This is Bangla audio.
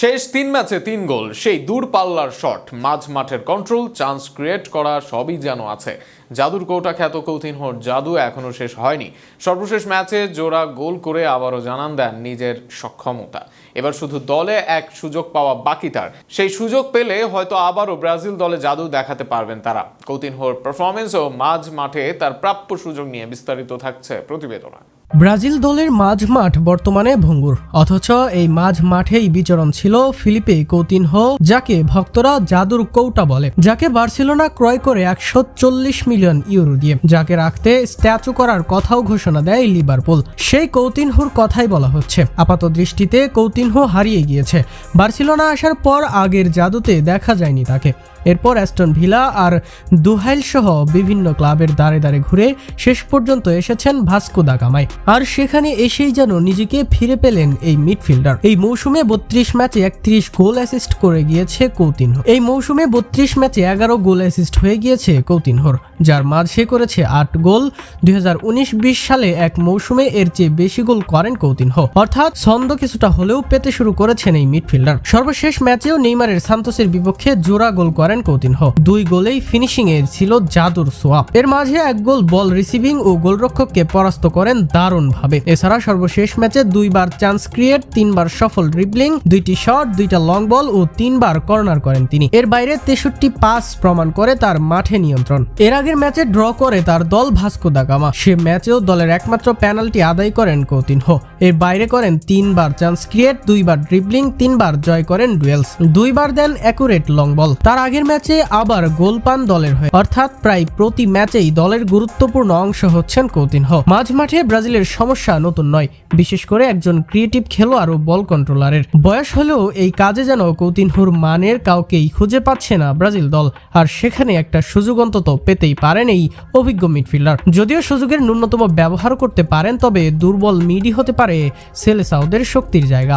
শেষ তিন ম্যাচে তিন গোল, সেই দূর পাল্লার শট। মাঝ মাঠের কন্ট্রোল চান্স ক্রিয়েট করা সবই যেন আছে। জাদুর কৌটা খ্যাত কৌতিনহর জাদু এখনও শেষ হয়নি। সর্বশেষ ম্যাচে জোড়া গোল করে আবারও জানান দেন নিজের সক্ষমতা। এবার শুধু দলে এক সুযোগ পাওয়া বাকি তার। সেই সুযোগ পেলে হয়তো আবারও ব্রাজিল দলে জাদু দেখাতে পারবেন তারা। কৌতিনহর পারফরমেন্স ও মাঝ মাঠে তার প্রাপ্য সুযোগ নিয়ে বিস্তারিত থাকছে প্রতিবেদনা। ব্রাজিল দলের মাঝ মাঠ বর্তমানে ভঙ্গুর। অথচ এই মাঝ মাঠেই বিচরণ ছিল ফিলিপে কৌতিনহো, যাকে ভক্তরা জাদুর কৌটা বলে, যাকে বার্সেলোনা ক্রয় করে একশো চল্লিশ মিলিয়ন ইউরো দিয়ে, যাকে রাখতে স্ট্যাচু করার কথাও ঘোষণা দেয় লিভারপুল। সেই কৌতিনহুর কথাই বলা হচ্ছে। আপাত দৃষ্টিতে কৌতিনহো হারিয়ে গিয়েছে। বার্সেলোনা আসার পর আগের জাদুতে দেখা যায়নি তাকে। এরপর অ্যাস্টন ভিলা আর দুহাইল সহ বিভিন্ন ক্লাবের দ্বারে দ্বারে ঘুরে শেষ পর্যন্ত এসেছেন ভাস্কো দা গামায় আর সেখানে এসেই যেন নিজেকে ফিরে পেলেন এই মিডফিল্ডার। এই মৌসুমে বত্রিশ ম্যাচে একত্রিশ গোল অ্যাসিস্ট করে গিয়েছে কৌতিনহ এই মৌসুমে বত্রিশ ম্যাচে এগারো গোল অ্যাসিস্ট হয়ে গিয়েছে কৌতিনহর, যার মাঝে করেছে আট গোল। দুই সালে এক মৌসুমে এর চেয়ে বেশি গোল করেন কৌতিনহ অর্থাৎ ছন্দ কিছুটা হলেও পেতে শুরু করেছেন এই মিডফিল্ডার। সর্বশেষ ম্যাচেও নেইমারের সান্তোসের বিপক্ষে জোড়া গোল করেন কৌতিনহ দুই গোলেই ফিনিশিং এ ছিল জাদুর সোয়াপ এর মাঝে এক গোল বল রিসিভিং ও গোলরক্ষককে পরাস্ত করেন দারুণ ভাবে এছাড়া সর্বশেষ ম্যাচে দুইবার চান্স ক্রিয়েট তিনবার সফল ড্রিবলিং দুইটি শট দুইটা লং বল ও তিনবার কর্নার করেন তিনি। এর বাইরে তেষট্টি পাস প্রমাণ করে তার মাঠে নিয়ন্ত্রণ। এর আগের ম্যাচে ড্র করে তার দল ভাস্কো দা গামা। সে ম্যাচেও দলের একমাত্র পেনাল্টি আদায় করেন কৌতিনহ এর বাইরে করেন তিনবার চান্স ক্রিয়েট দুইবার ড্রিবলিং তিনবার জয় করেন ডুয়েলস দুইবার দেন অ্যাকুরেট লং বল তার আগের ম্যাচে আবার গোল পান দলের হয়ে। অর্থাৎ প্রায় প্রতি ম্যাচেই দলের গুরুত্বপূর্ণ অংশ হচ্ছেন কৌতিনহ মাঝ মাঠে ব্রাজিলের সমস্যা নতুন নয়। বিশেষ করে একজন ক্রিয়েটিভ খেলোয়াড় ও বল কন্ট্রোলারের। বয়স হলেও এই কাজে যেন কৌতিনহুর মানের কাউকেই খুঁজে পাচ্ছে না ব্রাজিল দল। আর সেখানে একটা সুযোগ অন্তত পেতেই পারেন এই অভিজ্ঞ মিডফিল্ডার। যদিও সুযোগের ন্যূনতম ব্যবহার করতে পারেন, তবে দুর্বল মিডি হতে পারে সেলেসাউদের শক্তির জায়গা।